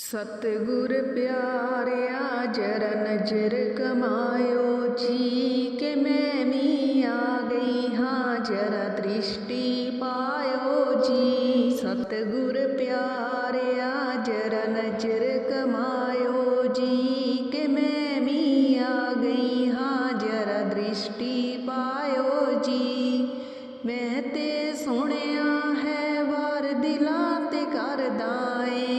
ਸਤਿਗੁਰ ਪਿਆਰਿਆ ਜਰ ਨਜ਼ਰ ਕਮਾਇਓ ਜੀ ਕਿ ਮੈਂ ਵੀ ਆ ਗਈ ਹਾਂ, ਜਰਾ ਦ੍ਰਿਸ਼ਟੀ ਪਾਇਓ ਜੀ। ਸਤਿਗੁਰ ਪਿਆਰਿਆ ਜਰ ਨਜ਼ਰ ਕਮਾਇਓ ਜੀ ਕਿ ਮੈਂ ਵੀ ਆ ਗਈ ਹਾਂ, ਜਰਾ ਦ੍ਰਿਸ਼ਟੀ ਪਾਇਓ ਜੀ। ਮੈਂ ਤੇ ਸੁਣਿਆ ਹੈ, ਵਾਰ ਦਿਲਾਂ ਤੇ ਕਰਦਾ ਏ।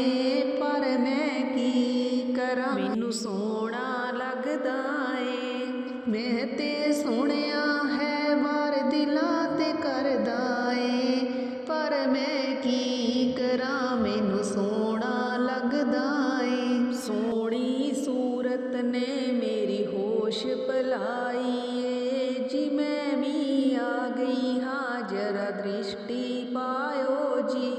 ਕੀ ਮੈਨੂੰ ਸੋਹਣਾ ਲੱਗਦਾ ਏ। ਮੈਂ ਤੇ ਸੁਣਿਆ ਹੈ, ਵਾਰ ਦਿਲਾਂ ਤੇ ਕਰਦਾ ਏ। ਪਰ ਮੈਂ ਕੀ ਕਰਾਂ, ਮੈਨੂੰ ਸੋਹਣਾ ਲੱਗਦਾ ਏ। ਸੋਹਣੀ ਸੂਰਤ ਨੇ ਮੇਰੀ ਹੋਸ਼ ਭਲਾਈ ਏ। ਜੀ ਮੈਂ ਵੀ ਆ ਗਈ ਹਾਂ, ਜਰਾ ਦ੍ਰਿਸ਼ਟੀ ਪਾਇਓ ਜੀ।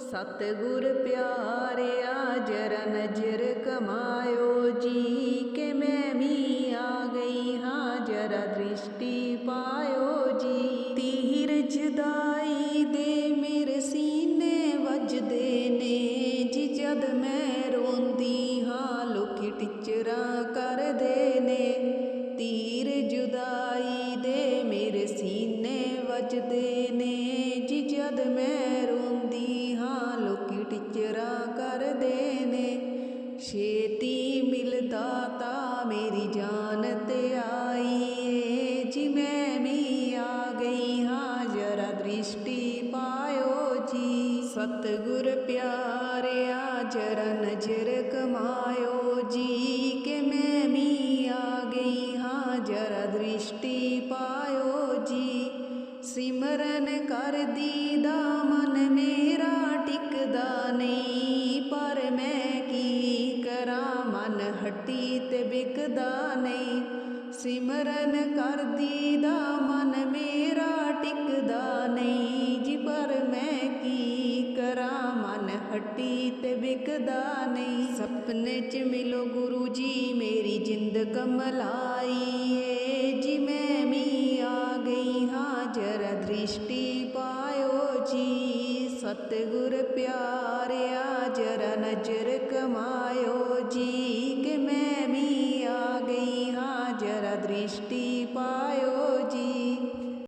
ਸਤਿਗੁਰ ਪਿਆਰਿਆ ਜਰਾ ਨਜ਼ਰ ਕਮਾਇਓ ਜੀ ਕਿ ਮੈਂ ਵੀ ਆ ਗਈ ਹਾਂ, ਜਰਾ ਦ੍ਰਿਸ਼ਟੀ ਪਾਇਓ ਜੀ। ਤੀਰ ਜਦਾਈ ਦੇ ਮੇਰੇ ਸੀਨੇ ਵੱਜਦੇ ਨੇ ਜੀ, ਜਦ ਮੈਂ ਰੋਂਦੀ ਹਾਂ, ਲੋਕੀ ਟਿਚਰਾਂ ਕਰਦੇ ਨੇ। ਤੀਰ ਜੁਦਾਈ ਦੇ ਮੇਰੇ ਸੀਨੇ ਵੱਜਦੇ ਨੇ ਜਦ ਮੈਂ ਰੋਂਦੀ ਹਾਂ, ਲੋਕੀ ਟਿਚਰਾਂ ਕਰਦੇ ਨੇ, ਛੇਤੀ ਮਿਲਦਾ ਤਾਂ ਮੇਰੀ ਜਾਨ ਤੇ ਆਈ ਏ ਜੀ ਮੈਂ ਵੀ ਆ ਗਈ ਹਾਂ, ਜਰਾ ਦ੍ਰਿਸ਼ਟੀ ਪਾਇਓ ਜੀ। ਸਤਿਗੁਰ ਪਿਆਰਿਆ, ਜਰਾ ਨਜ਼ਰ ਕਮਾਇਓ ਜੀ। ਕਿ ਮੈਂ ਵੀ ਆ ਗਈ ਹਾਂ, ਜਰਾ ਦ੍ਰਿਸ਼ਟੀ ਪਾਇਓ ਸਿਮਰਨ ਕਰਦੀ ਦਾ ਮਨ ਮੇਰਾ ਟਿਕਦਾ ਨਹੀਂ। ਪਰ ਮੈਂ ਕੀ ਕਰਾਂ, ਮਨ ਹੱਟੀ ਤੇ ਵਿਕਦਾ ਨਹੀਂ। ਸਿਮਰਨ ਕਰਦੀ ਦਾ ਮਨ ਮੇਰਾ ਟਿਕਦਾ ਨਹੀਂ। ਜੀ ਪਰ ਮੈਂ ਕੀ ਕਰਾਂ, ਮਨ ਹੱਟੀ ਤੇ ਵਿਕਦਾ ਨਹੀਂ। ਸੁਪਨੇ ਚ ਮਿਲੋ ਗੁਰੂ ਜੀ, ਮੇਰੀ ਜਿੰਦ ਕਮਲਾਈ। ਦ੍ਰਿਸ਼ਟੀ ਪਾਇਓ ਜੀ, ਸਤਗੁਰ ਪਿਆਰਿਆ, ਜਰਾ ਨਜ਼ਰ ਕਮਾਇਓ ਜੀ। ਕਿ ਮੈਂ ਵੀ ਆ ਗਈ ਹਾਂ, ਜਰਾ ਦ੍ਰਿਸ਼ਟੀ ਪਾਇਓ ਜੀ